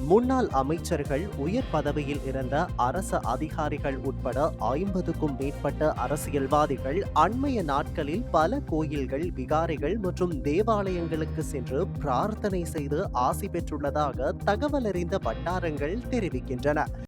முன்னாள் அமைச்சர்கள் உயர் பதவியில் இருந்த அரச அதிகாரிகள் உட்பட ஐம்பதுக்கும் மேற்பட்ட அரசியல்வாதிகள் அண்மைய நாட்களில் பல கோயில்கள் விகாரைகள் மற்றும் தேவாலயங்களுக்கு சென்று பிரார்த்தனை செய்து ஆசி பெற்றுள்ளதாக தகவலறிந்த வட்டாரங்கள் தெரிவிக்கின்றன.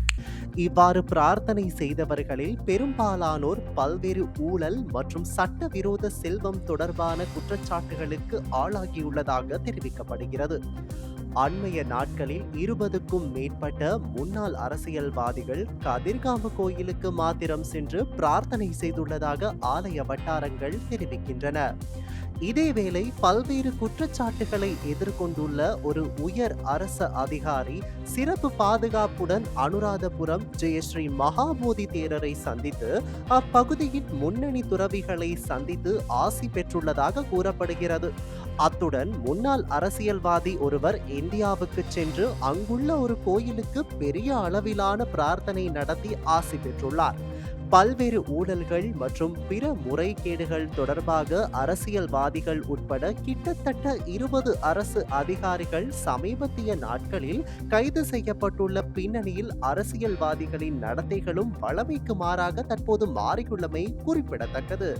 இவ்வாறு பிரார்த்தனை செய்தவர்களில் பெரும்பாலானோர் பல்வேறு ஊழல் மற்றும் சட்டவிரோத செல்வம் தொடர்பான குற்றச்சாட்டுகளுக்கு ஆளாகியுள்ளதாக தெரிவிக்கப்படுகிறது. அண்மைய நாட்களில் இருபதுக்கும் மேற்பட்ட முன்னாள் அரசியல்வாதிகள் கதிர்காம கோயிலுக்கு மாத்திரம் சென்று பிரார்த்தனை செய்துள்ளதாக ஆலய வட்டாரங்கள் தெரிவிக்கின்றன. இதேவேளை பல்வேறு குற்றச்சாட்டுகளை எதிர்கொண்டுள்ள ஒரு உயர் அரச அதிகாரி சிறப்பு பாதுகாப்புடன் அனுராதபுரம் ஜெயஸ்ரீ மகாபோதி தேரரை சந்தித்து அப்பகுதியின் முன்னணி துறவிகளை சந்தித்து ஆசி பெற்றுள்ளதாக கூறப்படுகிறது. அத்துடன் முன்னாள் அரசியல்வாதி ஒருவர் இந்தியாவுக்கு சென்று அங்குள்ள ஒரு கோயிலுக்கு பெரிய அளவிலான பிரார்த்தனை நடத்தி ஆசி பெற்றுள்ளார். பல்வேறு ஊழல்கள் மற்றும் பிற முறைகேடுகள் தொடர்பாக அரசியல்வாதிகள் உட்பட கிட்டத்தட்ட இருபது அரசு அதிகாரிகள் சமீபத்திய நாட்களில் கைது செய்யப்பட்டுள்ள பின்னணியில் அரசியல்வாதிகளின் நடத்தைகளும் வளமைக்கு மாறாக தற்போது மாறியுள்ளமை குறிப்பிடத்தக்கது.